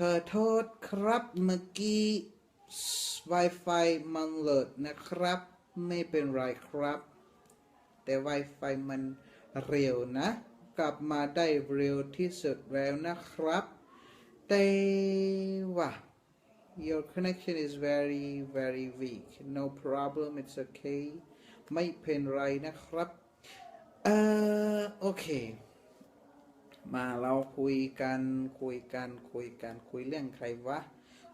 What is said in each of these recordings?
ขอโทษครับเมื่อกี้ Wi-Fi มันโหลดนะครับ ไม่เป็นไรครับ แต่ Wi-Fi มันเร็วนะ กลับมาได้เร็วที่สุดแล้วนะครับแต่ว่า your connection is very very weak no problem it's okay ไม่เป็นไรนะครับ เอ่อ โอเค มาเราคุยกันคุยกันคุยกันคุยเรื่องใครวะ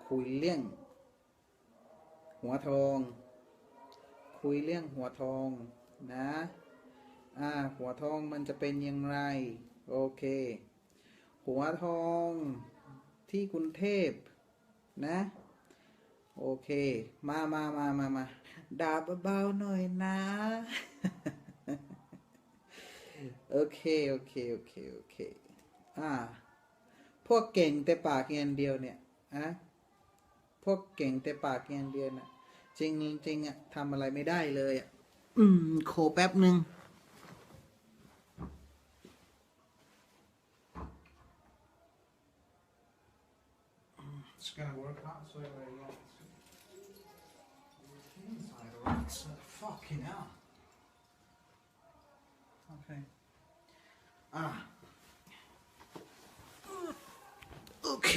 คุยเรื่อง หัวทอง คุยเรื่องหัวทองนะอ่าหัวทองมันจะเป็นอย่างไร โอเค หัวทองที่กรุงเทพนะ โอเค มามามามามาด่าเบาๆหน่อยนะโอเค โอเค โอเค โอเค อ่า พวกเก่งแต่ปากอย่างเดียวเนี่ยอะพวกเก่งแต่ปากอย่างเดียวนะจริงจริงๆอะทำอะไรไม่ได้เลยอะอืม โคแป๊บหนึ่ง It's gonna work out so very well. Inside rocks, fucking hell. Okay. อะโอ เค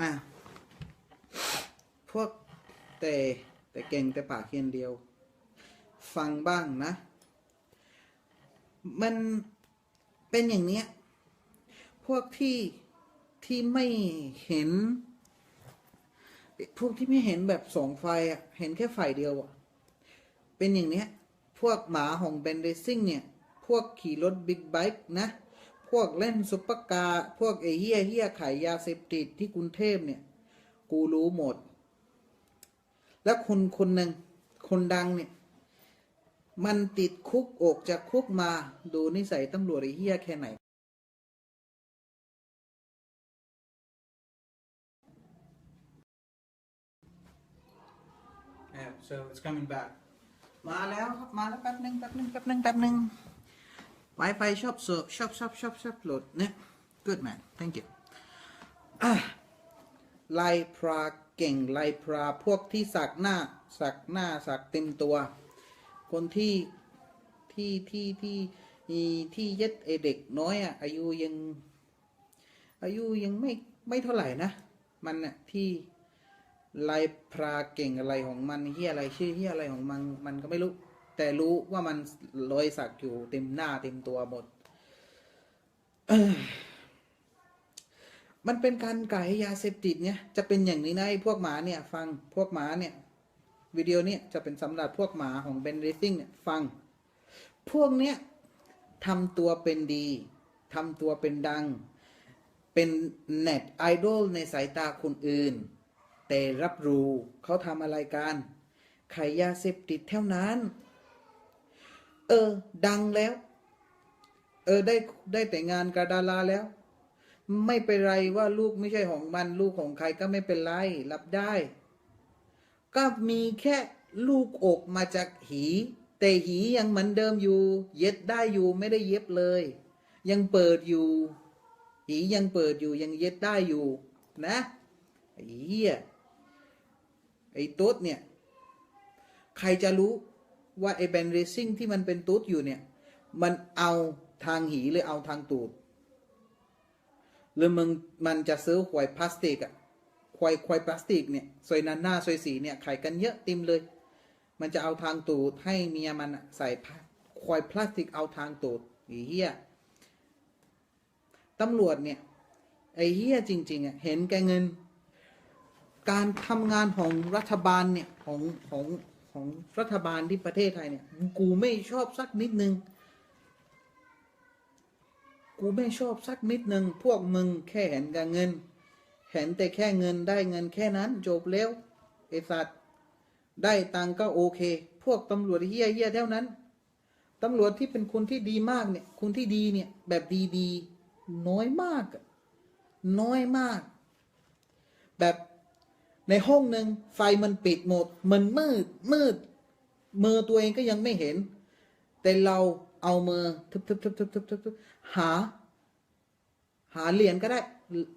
อะพวกแต่แต่เก่งแต่ปากเพียงเดียว ฟังบ้างนะ มันเป็นอย่างเนี้ย พวกที่ที่ไม่เห็น พวกที่ไม่เห็นแบบสองไฟอะ เห็นแค่ฝ่ายเดียวอะ เป็นอย่างเนี้ย พวกหมาของเบนเดซิ่งเนี่ย พวกขี่รถบิ๊กไบค์นะ พวกเล่นซุปเปอร์คาร์พวกไอ้เฮียเฮียขายยาเสพติดที่กรุงเทพเนี่ย กูรู้หมด แล้วคนคนหนึ่งคนดังเนี่ย มันติดคุกออกจากคุกมาดูนิสัยตำรวจไอ้เฮียแค่ไหน Yeah, so it's coming back. มาแล้วครับมาแล้วแป๊บหนึ่งแป๊บหนึ่งแป๊บหนึ่งแป๊บหนึ่ง Wi-Fi ชอบเสิร์ฟชอบชอบชอบชอบโหลดเนี่ย good man thank you อะไล่พราเก่งไล่พราพวกที่สักหน้าสักหน้าสักเต็มตัว คนที่ที่ที่ที่ที่ที่เย็ดไอเด็กน้อยอะอายุยัง อายุยังไม่ไม่เท่าไหร่นะ มันน่ะที่ลายพราเก่งอะไรของมันเฮียอะไรชื่อเฮียอะไรของมันมันก็ไม่รู้ แต่รู้ว่ามันรอยสักอยู่เต็มหน้าเต็มตัวหมด มันเป็นการก่ายยาเสพติดเนี่ย จะเป็นอย่างนี้นะไอ้พวกหมาเนี่ย ฟังพวกหมาเนี่ย วิดีโอเนี่ยจะเป็นสำหรับพวกหมาของเบนเรซิ่งเนี่ยฟัง พวกเนี้ยทำตัวเป็นดีทำตัวเป็นดัง เป็นเน็ตไอดอลในสายตาคนอื่น แต่รับรู้เขาทำอะไรกันขายยาเสพติดเท่านั้น เออ ดังแล้ว เออได้ได้แต่งงานกับดาราแล้ว ไม่เป็นไรว่าลูกไม่ใช่ของมัน ลูกของใครก็ไม่เป็นไรรับได้ ก็มีแค่ลูกอกมาจากหี แต่หียังเหมือนเดิมอยู่ เย็ดได้อยู่ไม่ได้เย็บเลย ยังเปิดอยู่ หียังเปิดอยู่ยังเย็ดได้อยู่ นะไอ้เหี้ยไอ้ตุ๊ดเนี่ย ใครจะรู้ ว่าไอ้แบนเรซิ่งที่มันเป็นตุ๊ดอยู่เนี่ย มันเอาทางหีหรือเอาทางตูด หรือมึงมันจะซื้อควายพลาสติกอะควายควายพลาสติกเนี่ยซอยนันหน้าซอยสีเนี่ยขายกันเยอะเติมเลย มันจะเอาทางตูดให้เมียมันใส่ควายพลาสติกเอาทางตูดไอ้เหี้ยตำรวจเนี่ยไอ้เหี้ยจริงๆอะเห็นแกเงิน การทำงานของรัฐบาลเนี่ยของของ ของรัฐบาลที่ประเทศไทยเนี่ย กูไม่ชอบสักนิดนึง กูไม่ชอบสักนิดนึง พวกมึงแค่เห็นกับเงิน เห็นแต่แค่เงินได้เงินแค่นั้น จบแล้วไอสัตว์ได้ตังก็โอเค พวกตำรวจเฮี้ยเฮี้ยเท่านั้นตำรวจที่เป็นคนที่ดีมากเนี่ย คนที่ดีเนี่ย แบบดีๆน้อยมาก น้อยมาก แบบ ในห้องหนึ่งไฟมันปิดหมด มันมืดมืดมือตัวเองก็ยังไม่เห็น แต่เราเอามือทึบทึบทึบทึบทึบทึบหา หาเหรียญก็ได้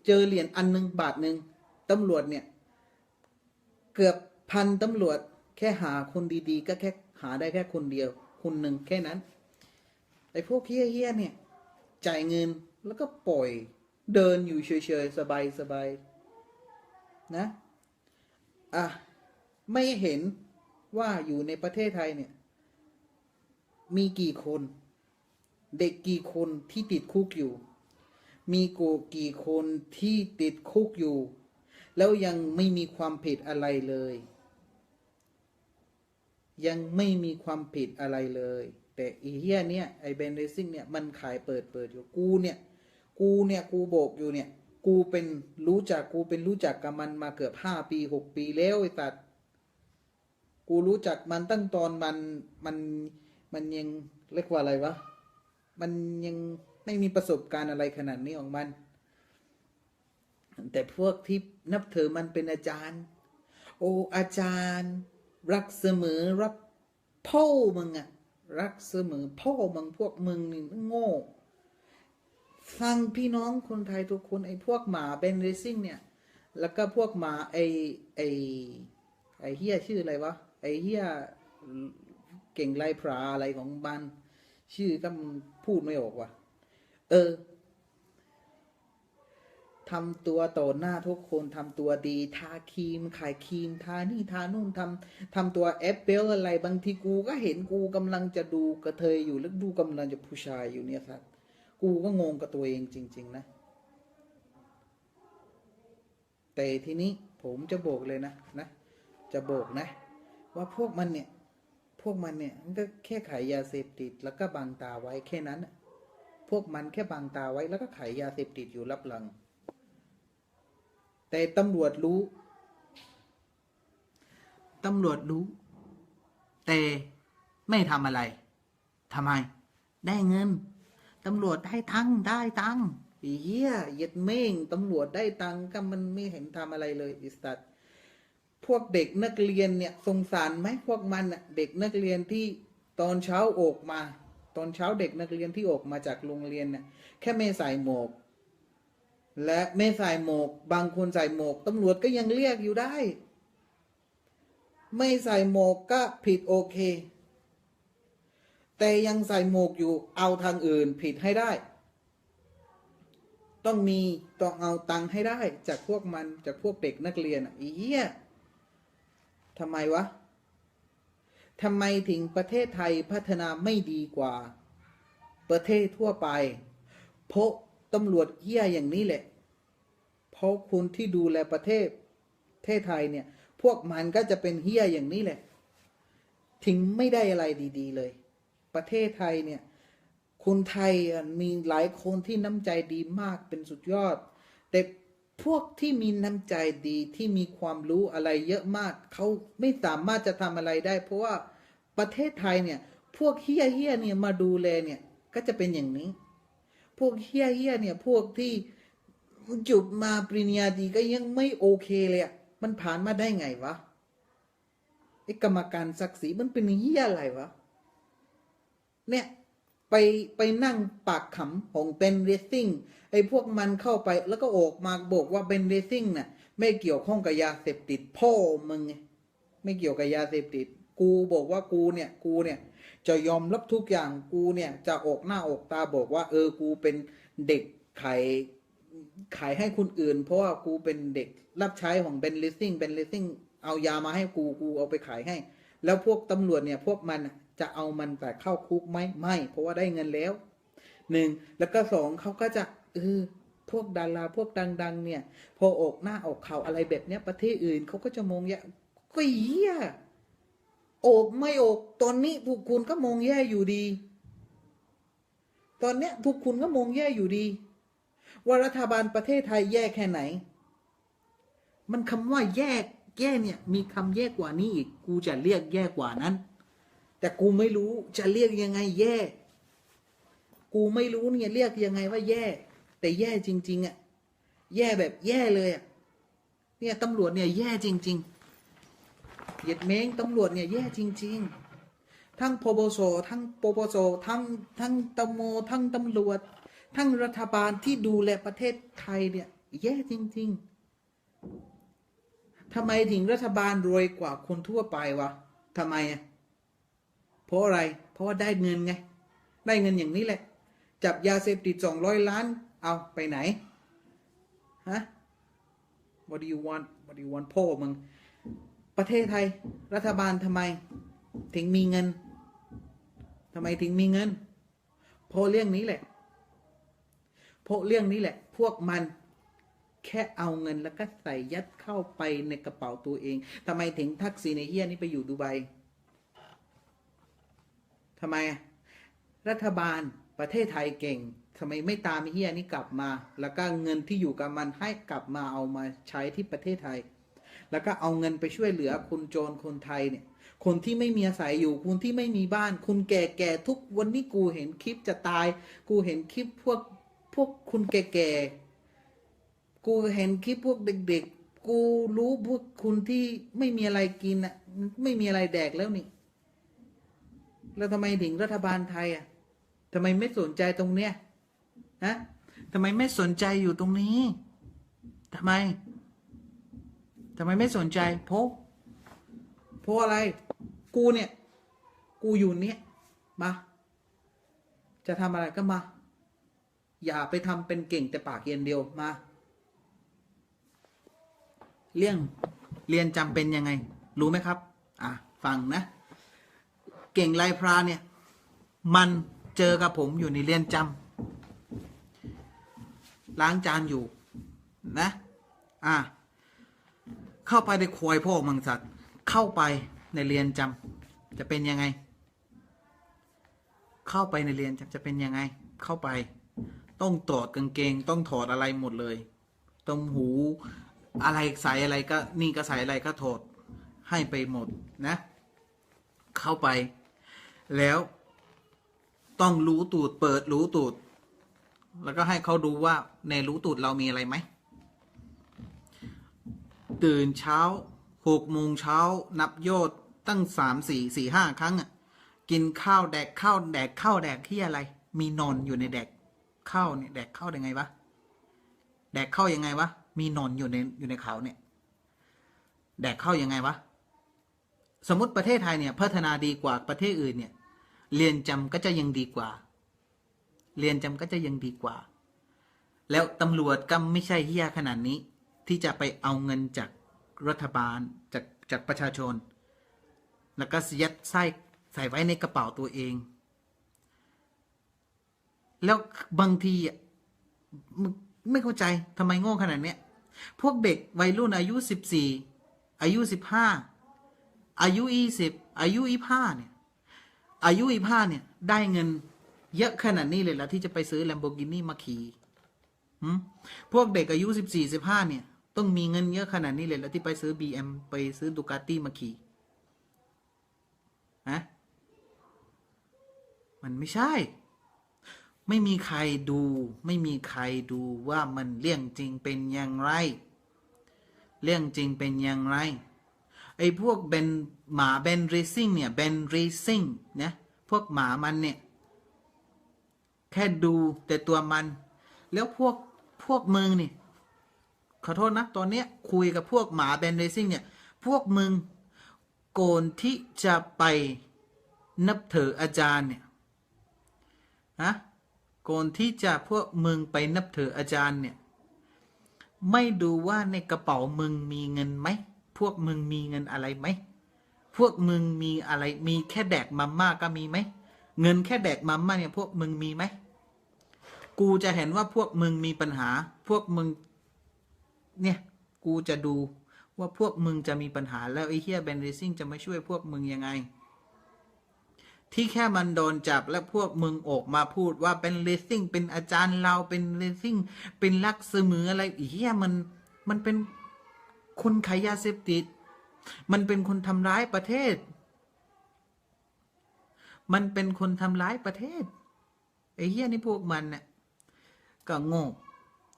เจอเหรียญอันหนึ่งบาทหนึ่งตำรวจเนี่ย เกือบพันตำรวจ แค่หาคนดีๆ ก็แค่หาได้แค่คนเดียว คนหนึ่งแค่นั้นไอ้พวกเฮี้ยๆเนี่ย จ่ายเงินแล้วก็ปล่อย เดินอยู่เฉยๆ สบายๆนะ อะไม่เห็นว่าอยู่ในประเทศไทยเนี่ย มีกี่คน เด็กกี่คนที่ติดคุกอยู่ มีกูกี่คนที่ติดคุกอยู่ แล้วยังไม่มีความผิดอะไรเลย ยังไม่มีความผิดอะไรเลย แต่อีเฮียเนี่ยไอเบนเรซิ่งเนี่ยมันขายเปิดเปิดอยู่กูเนี่ย กูเนี่ยกูโบกอยู่เนี่ย กูเป็นรู้จักกูเป็นรู้จักกับมันมาเกือบห้าปีหกปีแล้วไอ้ตัดกูรู้จักมันตั้งตอนมันมันมันยังเรียกว่าอะไรวะ มันยังไม่มีประสบการณ์อะไรขนาดนี้ของมัน แต่พวกที่นับถือมันเป็นอาจารย์ โออาจารย์ รักเสมอรักพ่อมึงอะรักเสมอพ่อมึงพวกมึงนี่โง่ ฟังพี่น้องคนไทยทุกคนไอ้พวกหมาเบนเรซิ่งเนี่ย แล้วก็พวกหมาไอ้ไอ้ไอ้เฮียชื่ออะไรวะ ไอ้เฮียเก่งไรพราอะไรของมันชื่อก็พูดไม่ออกว่ะ เออทำตัวต่อหน้าทุกคนทำตัวดีทาครีมขายครีมทานี่ทานู่นทำทำตัวแอปเปิลอะไรบางทีกูก็เห็นกูกำลังจะดูกระเทยอยู่แล้วดูกำลังจะผู้ชายอยู่เนี่ยครับ กูก็งงกับตัวเองจริง ๆ นะ แต่ทีนี้ผมจะบอกเลยนะนะ จะบอกนะ ว่าพวกมันเนี่ย พวกมันเนี่ยมันก็แค่ขายยาเสพติดแล้วก็บังตาไว้แค่นั้นพวกมันแค่บังตาไว้แล้วก็ขายยาเสพติดอยู่รับหลัง แต่ตำรวจรู้ตำรวจรู้ แต่ไม่ทำอะไรทำไม ได้เงิน ตำรวจได้ตังค์ได้ตังค์เหี้ยเย็ดเม่งตำรวจได้ตังค์ก็มันไม่เห็นทำอะไรเลยอิสตัดพวกเด็กนักเรียนเนี่ยสงสารไหมพวกมันน่ะเด็กนักเรียนที่ตอนเช้าออกมา ตอนเช้าเด็กนักเรียนที่ออกมาจากโรงเรียนเนี่ยแค่ไม่ใส่หมวกและไม่ใส่หมวกบางคนใส่หมวกตำรวจก็ยังเรียกอยู่ได้ ไม่ใส่หมวกก็ผิดโอเค แต่ยังใส่หมวกอยู่เอาทางอื่นผิดให้ได้ ต้องมีต้องเอาตังค์ให้ได้ จากพวกมันจากพวกเด็กนักเรียนอะเหี้ยทำไมวะทำไมถึงประเทศไทยพัฒนาไม่ดีกว่า ประเทศทั่วไป เพราะตำรวจเหี้ยอย่างนี้แหละ เพราะคุณที่ดูแลประเทศประเทศไทยเนี่ย พวกมันก็จะเป็นเหี้ยอย่างนี้แหละถึงไม่ได้อะไรดี ๆ เลย ประเทศไทยเนี่ยคนไทยมีหลายคนที่น้ำใจดีมากเป็นสุดยอด แต่พวกที่มีน้ำใจดีที่มีความรู้อะไรเยอะมาก เขาไม่สามารถจะทำอะไรได้ เพราะว่าประเทศไทยเนี่ย พวกเฮี้ยเฮี้ยเนี่ยมาดูแลเนี่ยก็จะเป็นอย่างนี้ พวกเฮี้ยเฮี้ยเนี่ยพวกที่จบมาปริญญาดีก็ยังไม่โอเคเลยอะมันผ่านมาได้ไงวะไอ้กรรมการศักดิ์ศรีมันเป็นเฮี้ยอะไรวะ เนี่ยไปไปนั่งปากขำของเบนเรซิ่งไอ้พวกมันเข้าไปแล้วก็ออกมาบอกว่าเบนเรซิ่งน่ะไม่เกี่ยวข้องกับยาเสพติดพ่อมึงไงไม่เกี่ยวกับยาเสพติด กูบอกว่ากูเนี่ยกูเนี่ยจะยอมรับทุกอย่างกูเนี่ยจะออกหน้าออกตาบอกว่า เออกูเป็นเด็กขายขายให้คนอื่น เพราะว่ากูเป็นเด็กรับใช้ของเบนเลสซิ่งเบนเลสซิ่งเอายามาให้กูกูเอาไปขายให้ แล้วพวกตำรวจเนี่ยพวกมัน จะเอามันแต่เข้าคุกไหมไม่ เพราะว่าได้เงินแล้วหนึ่งแล้วก็สองเขาก็จะเออพวกดาราพวกดัง ๆ เนี่ย พออกหน้าออกข่าอะไรแบบเนี้ยประเทศอื่นเขาก็จะมองแย่ก็เหี้ยออกไม่อกตอนนี้พวกคุณก็มองแย่อยู่ดี ตอนเนี้ยทุกคุณก็มองแย่อยู่ดีว่ารัฐบาลประเทศไทยแย่แค่ไหน มันคำว่าแยกแย่เนี่ย มีคำแย่กว่านี้อีก กูจะเรียกแย่กว่านั้น แต่กูไม่รู้จะเรียกยังไงแย่ กูไม่รู้เนี่ยเรียกยังไงว่าแย่ แต่แย่จริง ๆอะ่ะแย่แบบแย่เลยอะ่ะเนี่ยตำรวจเนี่ยแย่จริง ๆ เหยียดเม้งตำรวจเนี่ยแย่จริง ๆ ทั้งปปสทั้งปปสทั้งทั้งตมทั้งตำรวจ ทั้งรัฐบาลที่ดูแลประเทศไทยเนี่ยแย่จริง ๆทำไมถึงรัฐบาลรวยกว่าคนทั่วไปวะทำไมอะ เพราะอะไร เพราะว่าได้เงินไง ได้เงินอย่างนี้แหละ จับยาเสพติดสองร้อยล้าน เอาไปไหน ฮะ what do you want what do you want พ่อมึง ประเทศไทย รัฐบาลทำไม ถึงมีเงินทำไมถึงมีเงิน เพราะเรื่องนี้แหละ เพราะเรื่องนี้แหละ พวกมันแค่เอาเงินแล้วก็ใส่ยัดเข้าไปในกระเป๋าตัวเองทำไมถึงทักษิณในเฮียนี่ไปอยู่ดูไบำไม รัฐบาลประเทศไทยเก่งทำไมไม่ตามี้เฮียนี่กลับมา แล้วก็เงินที่อยู่กับมันให้กลับมาเอามาใช้ที่ประเทศไทย แล้วก็เอาเงินไปช่วยเหลือคนโจรคนไทยเนี่ย คนที่ไม่มีอาศัยอยู่คนที่ไม่มีบ้านคุณแก่ๆทุกวันนี้กูเห็นคลิปจะตาย กูเห็นคลิปพวกพวกคุณแก่ๆ กูเห็นคลิปพวกเด็ก ๆ กูรู้พวกคุณที่ไม่มีอะไรกินอะ ไม่มีอะไรแดกแล้วนี่ แล้วทำไมถึงรัฐบาลไทยอะทำไมไม่สนใจตรงเนี้ยฮะทำไมไม่สนใจอยู่ตรงนี้ทำไมทำไมไม่สนใจเพราะเพราะอะไร กูเนี่ย กูอยู่เนี้ยมา จะทำอะไรก็มา อย่าไปทำเป็นเก่งแต่ปากเย็นเดียวมา เรื่องเรียนจำเป็นยังไง รู้ไหมครับ อะ ฟังนะ เก่งลายพรางเนี่ย มันเจอกับผมอยู่ในเรียนจำล้างจานอยู่นะ อะเข้าไปในควยพ่อมังสัตว์เข้าไปในเรียนจำจะเป็นยังไง เข้าไปในเรียนจำจะเป็นยังไง เข้าไป ต้องถอดกางเกง ต้องถอดอะไรหมดเลยตรงหูอะไรใส่อะไรก็นี่ก็ใส่อะไรก็ถอดให้ไปหมดนะ เข้าไป แล้วต้องรู้ตูด เปิดรู้ตูด แล้วก็ให้เขาดูว่าในรู้ตูดเรามีอะไรไหม ตื่นเช้าหกโมงเช้านับยอดตั้งสามสี่สี่ห้าครั้งอะกินข้าวแดกข้าวแดกข้าวแดกที่อะไร มีนอนอยู่ในแดกข้าวเนี่ยแดกข้าวยังไงวะแดกข้าวยังไงวะมีนอนอยู่ในอยู่ในเขาเนี่ยแดกข้าวยังไงวะ สมมติประเทศไทยเนี่ยพัฒนาดีกว่าประเทศอื่นเนี่ยเรียนจำก็จะยังดีกว่า เรียนจำก็จะยังดีกว่า แล้วตำรวจก็ไม่ใช่เฮี้ยขนาดนี้ ที่จะไปเอาเงินจากรัฐบาลจากจากประชาชน แล้วก็ยัดไส้ใส่ไว้ในกระเป๋าตัวเอง แล้วบางทีอะไม่เข้าใจทำไมโง่ขนาดเนี้ย พวกเด็กวัยรุ่นอายุสิบสี่อายุสิบห้า อายุยี่สิบอายุยี่ห้าเนี่ย อายุยี่ห้าเนี่ย ได้เงิน เยอะขนาดนี้เลยล้วที่จะไปซื้อ Lamborghini มาขี่พวกเด็กอายุสิบสี่สิบห้าเนี่ย ต้องมีเงินเยอะขนาดนี้เลยล้วที่ไปซื้อ BM ไปซื้อดูกาตี้มาขี่ฮะมันไม่ใช่ ไม่มีใครดู ไม่มีใครดูว่ามันเรื่องจริงเป็นอย่างไร เรื่องจริงเป็นอย่างไร ไอ้พวกเบนหมาเบนเรซิ่งเนี่ยเบนเรซิ่งนะพวกหมามันเนี่ย แค่ดูแต่ตัวมัน แล้วพวกพวกมึงนี่ขอโทษนะ ตอนเนี้ยคุยกับพวกหมาเบนเรซิ่งเนี่ย พวกมึงโกนที่จะไปนับถืออาจารย์เนี่ยฮะก่อนที่จะพวกมึงไปนับถืออาจารย์เนี่ย ไม่ดูว่าในกระเป๋ามึงมีเงินไหม พวกมึงมีเงินอะไรไหม พวกมึงมีอะไร มีแค่แดกมาม่าก็มีไหม เงินแค่แดกมาม่าเนี่ยพวกมึงมีไหม กูจะเห็นว่าพวกมึงมีปัญหา พวกมึง เนี่ย กูจะดูว่าพวกมึงจะมีปัญหาแล้วไอ้เฮียเบนเรซิ่งจะมาช่วยพวกมึงยังไง ที่แค่มันโดนจับและพวกมึงออกมาพูดว่าเป็นเลสซิ่งเป็นอาจารย์เราเป็นเลสซิ่งเป็นลักเสมืออะไรอีเหี้ยมันมันเป็น คนขายยาเสพติด มันเป็นคนทำร้ายประเทศ มันเป็นคนทำร้ายประเทศไอ้เหี้ยนี่พวกมันเนี่ยก็โง่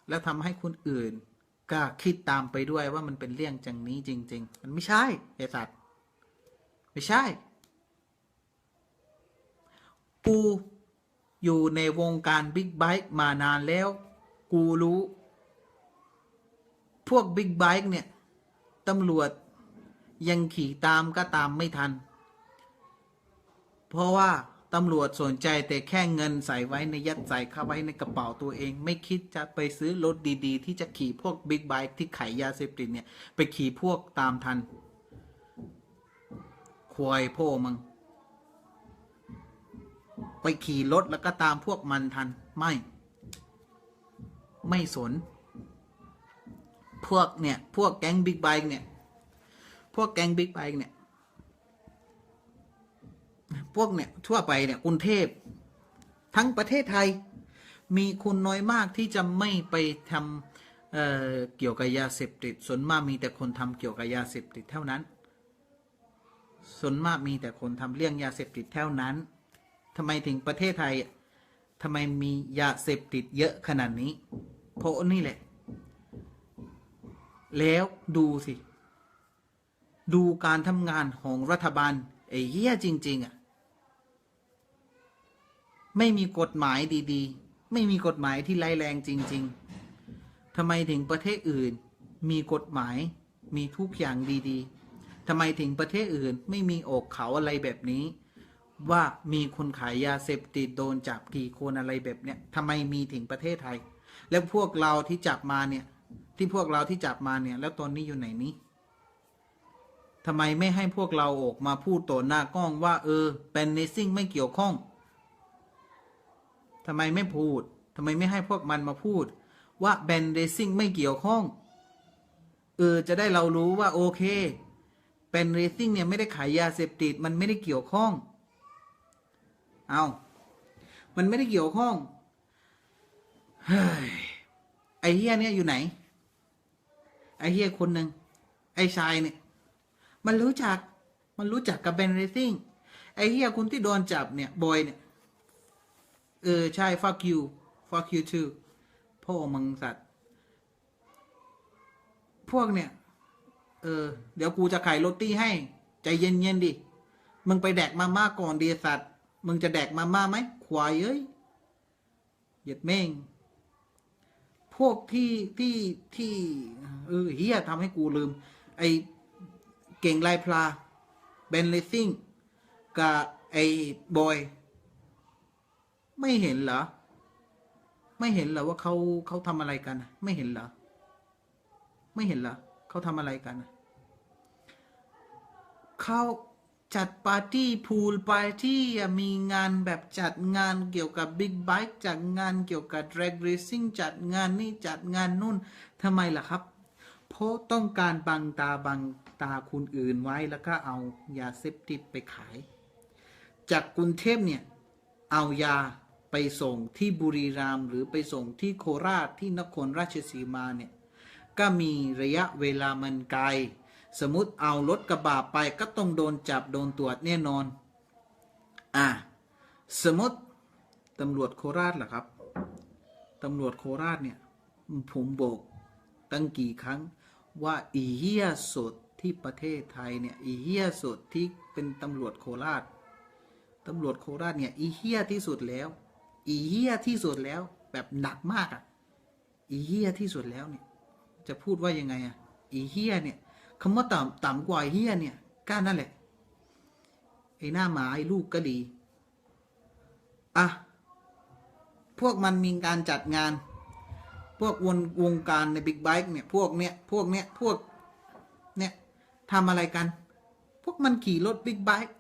แล้วทำให้คนอื่น ก็คิดตามไปด้วยว่ามันเป็นเรื่องจังนี้จริง ๆ มันไม่ใช่ไอ้สัตว์ไม่ใช่ กูอยู่ในวงการบิ๊กไบค์มานานแล้ว กูรู้ พวกบิ๊กไบค์เนี่ย ตำรวจยังขี่ตามก็ตามไม่ทัน เพราะว่าตำรวจสนใจแต่แค่เงินใส่ไว้ในยัดใส่เข้าไว้ในกระเป๋าตัวเอง ไม่คิดจะไปซื้อรถดีๆ ที่จะขี่พวกบิ๊กไบค์ที่ขายยาเสพติดเนี่ย ไปขี่พวกตามทัน ควายพ่อมึง ไปขี่รถแล้วก็ตามพวกมันทัน ไม่ ไม่สน พวกเนี่ยพวกแก๊งบิ๊กไบค์เนี่ยพวกแก๊งบิ๊กไบค์เนี่ยพวกเนี่ยทั่วไปเนี่ยกรุงเทพทั้งประเทศไทย มีคนน้อยมากที่จะไม่ไปทำเเกี่ยวกับยาเสพติดส่วนมากมีแต่คนทำเกี่ยวกับยาเสพติดเท่านั้นส่วนมากมีแต่คนทำเรื่องยาเสพติดเท่านั้นทำไมถึงประเทศไทยทำไมมียาเสพติดเยอะขนาดนี้ เพราะนี่แหละ แล้วดูสิ ดูการทำงานของรัฐบาลไอ้เหี้ยจริง ๆ อะ ไม่มีกฎหมายดีๆ ไม่มีกฎหมายที่ร้ายแรงจริง ๆทำไมถึงประเทศอื่น มีกฎหมายมีทุกอย่างดีๆทำไมถึงประเทศอื่น ไม่มีอกเขาอะไรแบบนี้ ว่ามีคนขายยาเสพติดโดนจับกี่คนอะไรแบบเนี้ยทำไมมีถึงประเทศไทย แล้วพวกเราที่จับมาเนี่ย ที่พวกเราที่จับมาเนี่ย แล้วตอนนี้อยู่ไหนนี้ทำไมไม่ให้พวกเราออกมาพูดต่อหน้ากล้องว่า เออ เป็นเนซิ่งไม่เกี่ยวข้องทำไมไม่พูดทำไมไม่ให้พวกมันมาพูด ว่าแบนเรซิ่งไม่เกี่ยวข้อง เออ จะได้เรารู้ว่าโอเคแบนเรซิ่งเนี่ยไม่ได้ขายยาเสพติดมันไม่ได้เกี่ยวข้อง เอามันไม่ได้เกี่ยวข้องเฮ้ยไอ้เฮียเนี่ยอยู่ไหน ไอ้เฮียคนหนึ่งไอ้ชายเนี่ย มันรู้จัก มันรู้จักกับแบนเรซิ่งไอ้เฮียคนที่โดนจับเนี่ยบอยเนี่ยเออใช่ fuck you fuck you too พ่อมังสัตว์ พวกเนี่ย เออ เดี๋ยวกูจะขายโรตี้ให้ ใจเย็นๆดิ มึงไปแดกมาม่าก่อนเดียสัตว์ มึงจะแดกมาม่าไหมควายเอ้ยเหยียดแม่ง พวกที่ที่ที่เออเฮียทำให้กูลืม ไอเก่งลายพลาเบนเลสซิ่งกับไอบอย ไม่เห็นเหรอ ไม่เห็นเหรอว่าเขาเขาทำอะไรกัน ไม่เห็นเหรอ ไม่เห็นเหรอเขาทำอะไรกันเขา จัดปาร์ตี้พูลปาร์ตี้มีงานแบบจัดงานเกี่ยวกับบิ๊กไบค์จัดงานเกี่ยวกับ drag racing จัดงานนี่จัดงานนู่นทำไมล่ะครับ เพราะต้องการบังตาบังตาคนอื่นไว้แล้วก็เอายาเสพติดไปขาย จากกรุงเทพเนี่ย เอายาไปส่งที่บุรีรัมย์หรือไปส่งที่โคราชที่นครราชสีมาเนี่ย ก็มีระยะเวลามันไกล สมมติเอารถกระบะไปก็ต้องโดนจับโดนตรวจแน่นอน อะสมมติตำรวจโคราชเหรอครับตำรวจโคราชเนี่ยผมบอกตั้งกี่ครั้งว่าอีเฮียสดที่ประเทศไทยเนี่ยอีเฮียสดที่เป็นตำรวจโคราชตำรวจโคราชเนี่ยอีเฮียที่สุดแล้ว อีเฮียที่สุดแล้วแบบหนักมากอะ่ะอีเฮียที่สุดแล้วเนี่ยจะพูดว่ายังไงอะ่ะอีเฮียเนี่ย คำว่าต่ำต่ำกว่าอีเฮียเนี่ยก้านั่นแหละ ไอ้หน้าหมาไอ้ลูกก็ดี อะ พวกมันมีการจัดงาน พวกวงวงการในบิ๊กไบค์เนี่ย พวกเนี้ย พวกเนี้ย พวก เนี่ยทำอะไรกัน พวกมันขี่รถบิ๊กไบค์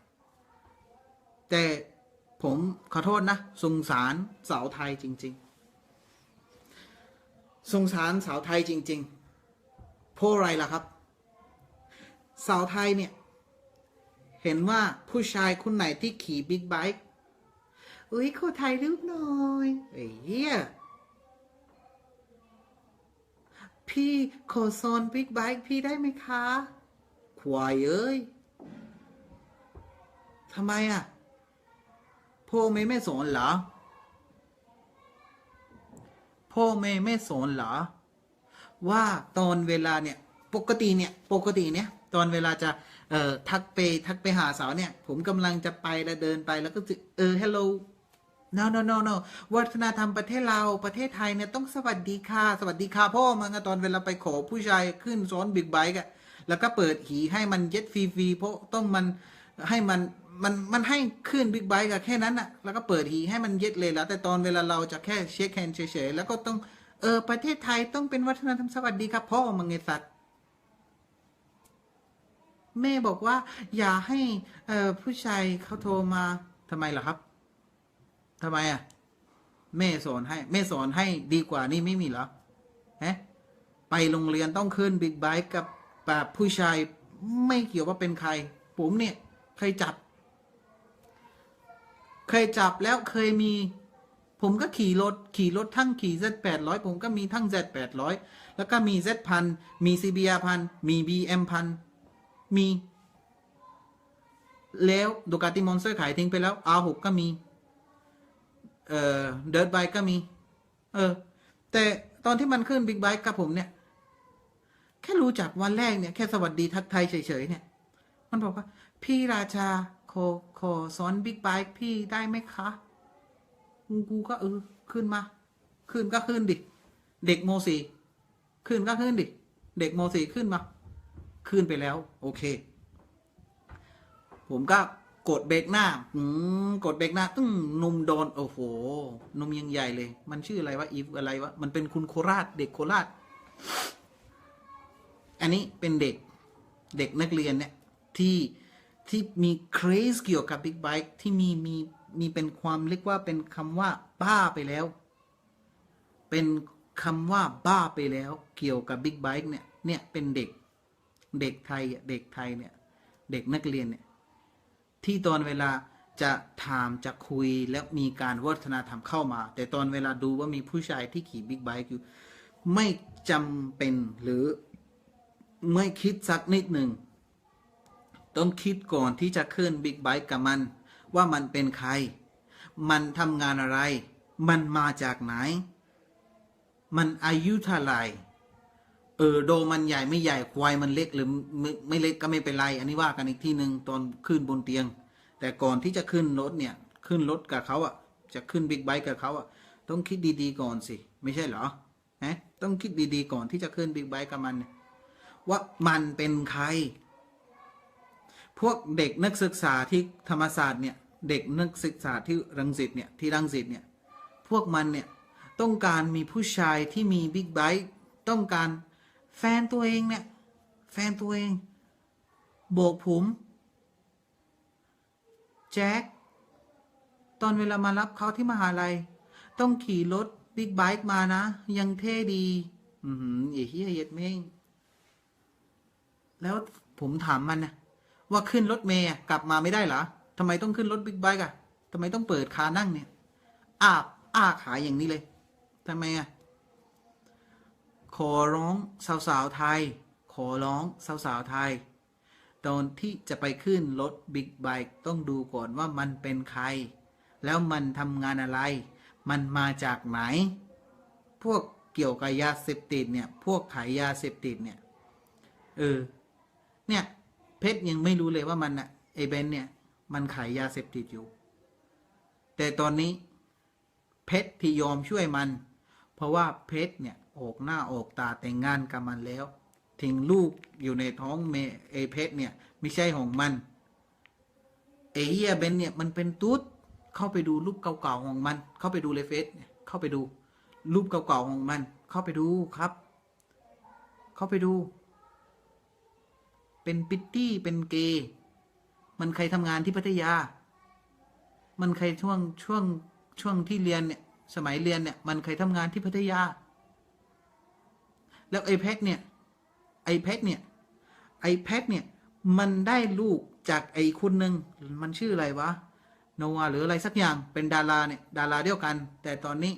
แต่ผมขอโทษนะสงสารสาวไทยจริง ๆ สงสารสาวไทยจริง ๆ เพราะอะไรล่ะครับ สาวไทยเนี่ย เห็นว่าผู้ชายคนไหนที่ขี่บิ๊กไบค์อุ้ยขอถ่ายรูปหน่อยไอ้เหี้ยพี่ขอซอนบิ๊กไบค์พี่ได้ไหมคะ ควายเอ้ยทำไมอะพ่อแม่ไม่สอนเหรอพ่อแม่ไม่สอนเหรอว่าตอนเวลาเนี่ย ปกติเนี่ย ปกติเนี่ย ตอนเวลาจะเอ่อทักไปทักไปหาสาวเนี่ย ผมกำลังจะไปแล้วเดินไปแล้วก็จะเออ hello no no no no วัฒนธรรมประเทศเราประเทศไทยเนี่ยต้องสวัสดีค่ะ สวัสดีค่ะพ่อมันตอนเวลาไปขอผู้ชายขึ้นซ้อนบิ๊กไบค์อะแล้วก็เปิดหีให้มันเย็ดฟรีๆเพราะต้องมันให้มันมันมันให้ขึ้นบิ๊กไบค์กับแค่นั้นอะแล้วก็เปิดหีให้มันเย็ดเลยแล้วแต่ตอนเวลาเราจะแค่เช็คแฮนด์เฉยๆแล้วก็ต้องเออประเทศไทยต้องเป็นวัฒนธรรมสวัสดีครับพ่อมึงไงสัตว์ แม่บอกว่า อย่าให้เอ่อผู้ชายเขาโทรมาทำไมล่ะครับ ทำไมอะ แม่สอนให้ แม่สอนให้ดีกว่านี่ไม่มีเหรอฮะไปโรงเรียนต้องขึ้นบิ๊กไบค์กับแบบผู้ชายไม่เกี่ยวว่าเป็นใคร ผมเนี่ย เคยจับ เคยจับแล้วเคยมี ผมก็ขี่รถ ขี่รถทั้งขี่ Z 8 0 0 ผมก็มีทั้ง Z 8 0 0 แล้วก็มี Z พันมี CBR พันมี BM พัน มี แล้วดูกาติมอนสเตอร์ขายทิ้งไปแล้ว R6 ก็มี เอ่อเดิร์ดไบค์ก็มี เออ แต่ตอนที่มันขึ้นบิ๊กไบค์กับผมเนี่ย แค่รู้จักวันแรกเนี่ย แค่สวัสดีทักไทยเฉยๆเนี่ย มันบอกว่า พี่ราชาขอขอสอนบิ๊กไบค์พี่ได้ไหมคะกูก็เออขึ้นมา ขึ้นก็ขึ้นดิ เด็กโมสีขึ้นก็ขึ้นดิ เด็กโมสีขึ้นมา ขึ้นไปแล้ว โอเค ผมก็กดเบรกหน้า อืมกดเบรกหน้าตึ้งนุ่มโดน โอ้โหนุ่มยังใหญ่เลย มันชื่ออะไรวะอีฟอะไรวะ มันเป็นคุณโคราช เด็กโคราช อันนี้เป็นเด็ก เด็กนักเรียนเนี่ย ที่ที่มีเครสเกี่ยวกับบิ๊กไบค์ที่มีมีมีเป็นความเรียกว่าเป็นคำว่า บ้าไปแล้ว เป็นคำว่าบ้าไปแล้ว เกี่ยวกับบิ๊กไบค์เนี่ย เนี่ยเป็นเด็ก เด็กไทยเด็กไทยเนี่ยเด็กนักเรียนเนี่ยที่ตอนเวลาจะถามจะคุยแล้วมีการวัฒนธรรมเข้ามา แต่ตอนเวลาดูว่ามีผู้ชายที่ขี่บิ๊กไบค์อยู่ไม่จำเป็นหรือไม่คิดสักนิดหนึ่งต้องคิดก่อนที่จะขึ้นบิ๊กไบค์กับมัน ว่ามันเป็นใคร มันทำงานอะไร มันมาจากไหน มันอายุเท่าไหร่ เออโดมันใหญ่ไม่ใหญ่ควายมันเล็กหรือไม่ไม่เล็กก็ไม่เป็นไร อันนี้ว่ากันอีกที่หนึ่งตอนขึ้นบนเตียง แต่ก่อนที่จะขึ้นรถเนี่ยขึ้นรถกับเขาอะจะขึ้นบิ๊กไบค์กับเขาอะต้องคิดดีๆก่อนสิ ไม่ใช่เหรอฮะต้องคิดดีๆก่อนที่จะขึ้นบิ๊กไบค์กับมัน ว่ามันเป็นใคร พวกเด็กนักศึกษาที่ธรรมศาสตร์เนี่ยเด็กนักศึกษาที่รังสิตเนี่ยที่รังสิตเนี่ยพวกมันเนี่ยต้องการมีผู้ชายที่มีบิ๊กไบค์ต้องการ แฟนตัวเองเนี่ย แฟนตัวเอง โบกผม แจ็ค ตอนเวลามารับเขาที่มหาลัย ต้องขี่รถบิ๊กไบค์มานะ ยังเท่ดี อือหือเฮียเย็ดเม้งแล้วผมถามมันนะว่าขึ้นรถเมย์กลับมาไม่ได้เหรอทำไมต้องขึ้นรถบิ๊กไบค์อะทำไมต้องเปิดคานั่งเนี่ยอาบอ้าขายอย่างนี้เลยทำไมอะ ขอร้องสาวๆไทย ขอร้องสาวๆไทย ตอนที่จะไปขึ้นรถบิ๊กไบค์ต้องดูก่อนว่ามันเป็นใคร แล้วมันทำงานอะไร มันมาจากไหน พวกเกี่ยวกับยาเสพติดเนี่ย พวกขายยาเสพติดเนี่ย เออ เนี่ย เพชรยังไม่รู้เลยว่ามันอะไอเบนเนี่ย มันขายยาเสพติดอยู่ แต่ตอนนี้ เพชรที่ยอมช่วยมัน เพราะว่าเพชรเนี่ยออกหน้าออกตาแต่งงานกับมันแล้วทิ้งลูกอยู่ในท้องเมไอเพชรเนี่ยไม่ใช่ของมันไอเฮียเบนเนี่ยมันเป็นตุ๊ดเข้าไปดูรูปเก่าๆของมัน เข้าไปดูเลยเฟซเนี่ยเข้าไปดู รูปเก่าๆของมัน เข้าไปดูครับ เข้าไปดู เป็นปิตตี้เป็นเกย์มันใครทำงานที่พัทยา มันใครช่วงช่วงช่วงที่เรียนเนี่ย สมัยเรียนเนี่ย มันเคยทำงานที่พัทยา แล้วไอ้เพชรเนี่ย ไอ้เพชรเนี่ย ไอ้เพชรเนี่ย มันได้ลูกจากไอ้คนหนึ่งมันชื่ออะไรวะโนวาหรืออะไรสักอย่างเป็นดาราเนี่ย ดาราเดียวกัน แต่ตอนนี้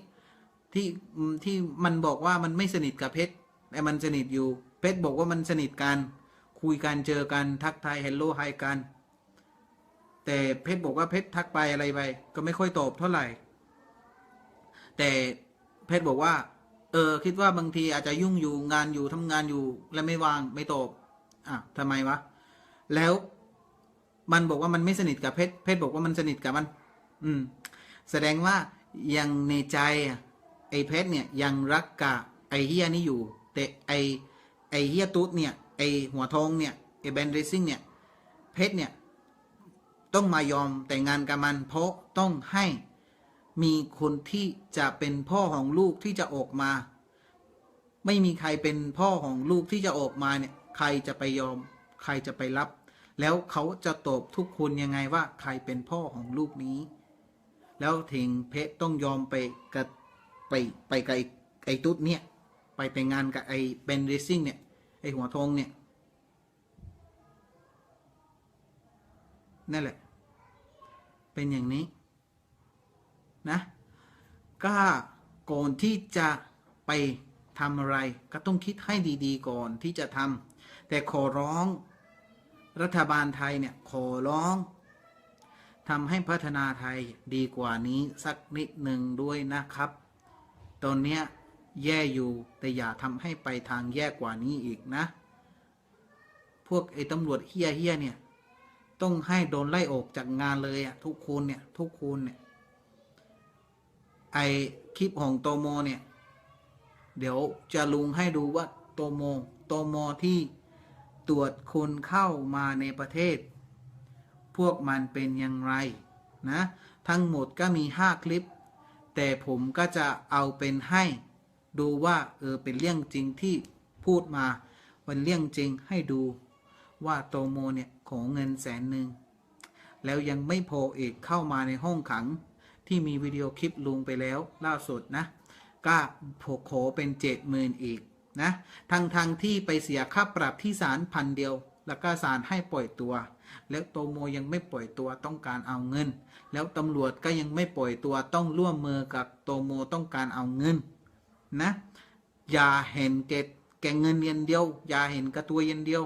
ที่ที่มันบอกว่ามันไม่สนิทกับเพชรแต่มันสนิทอยู่ เพชรบอกว่ามันสนิทกัน คุยกันเจอกันทักทายเฮลโลไฮกัน แต่เพชรบอกว่าเพชรทักไปอะไรไปก็ไม่ค่อยตอบเท่าไหร่ แต่เพชรบอกว่า เออ คิดว่าบางทีอาจจะยุ่งอยู่งานอยู่ทำงานอยู่และไม่วางไม่ตอบอะทำไมวะ แล้วมันบอกว่ามันไม่สนิทกับเพชรเพชรบอกว่ามันสนิทกับมัน อืม แสดงว่ายังในใจไอ้เพชรเนี่ยยังรักกะไอ้เฮียนี่อยู่ แต่ไอ้ไอ้เฮียตุ๊ดเนี่ยไอ้หัวทองเนี่ยไอ้แบนเรซิ่งเนี่ยเพชรเนี่ยต้องมายอมแต่งงานกับมันเพราะต้องให้ มีคนที่จะเป็นพ่อของลูกที่จะออกมา ไม่มีใครเป็นพ่อของลูกที่จะออกมาเนี่ย ใครจะไปยอม ใครจะไปรับ แล้วเขาจะตอบทุกคนยังไงว่าใครเป็นพ่อของลูกนี้ แล้วถึงเพชรต้องยอมไปกับไปไปกับไอ้ไอ้ตุ๊ดเนี่ย ไปแต่งงานกับไอ้เบนเรซิ่งเนี่ย ไอ้หัวทองเนี่ยนั่นแหละ เป็นอย่างนี้ นะก็ก่อนที่จะไปทำอะไร ก็ต้องคิดให้ดีๆ ก่อนที่จะทำแต่ขอร้องรัฐบาลไทยเนี่ยขอร้องทำให้พัฒนาไทยดีกว่านี้สักนิดหนึ่งด้วยนะครับ ตอนเนี้ยแย่อยู่แต่อย่าทำให้ไปทางแย่กว่านี้อีกนะ พวกไอ้ตำรวจเฮี้ยเฮี้ยเนี่ย ต้องให้โดนไล่ออกจากงานเลยอะทุกคนเนี่ยทุกคนเนี่ย ไอคลิปของโตโมเนี่ย เดี๋ยวจะลุงให้ดูว่าโตโมโตโมที่ตรวจคนเข้ามาในประเทศ พวกมันเป็นอย่างไรนะ ทั้งหมดก็มี 5 คลิป แต่ผมก็จะเอาเป็นให้ดูว่าเออเป็นเรื่องจริงที่พูดมาเป็นเรื่องจริงให้ดูว่าโตโมเนี่ยของเงินแสนหนึ่งแล้วยังไม่พออีกเข้ามาในห้องขัง ที่มีวิดีโอคลิปลุงไปแล้วล่าสุดนะ ก็โผขอเป็นเจ็ดหมื่นอีกนะทางทางที่ไปเสียค่าปรับที่ศาลพันเดียว แล้วก็ศาลให้ปล่อยตัว แล้วโตโมยังไม่ปล่อยตัวต้องการเอาเงิน แล้วตำรวจก็ยังไม่ปล่อยตัวต้องร่วมมือกับโตโมต้องการเอาเงินนะอย่าเห็นแก่แก่เงินเย็นเดียว อย่าเห็นกับตัวเย็นเดียว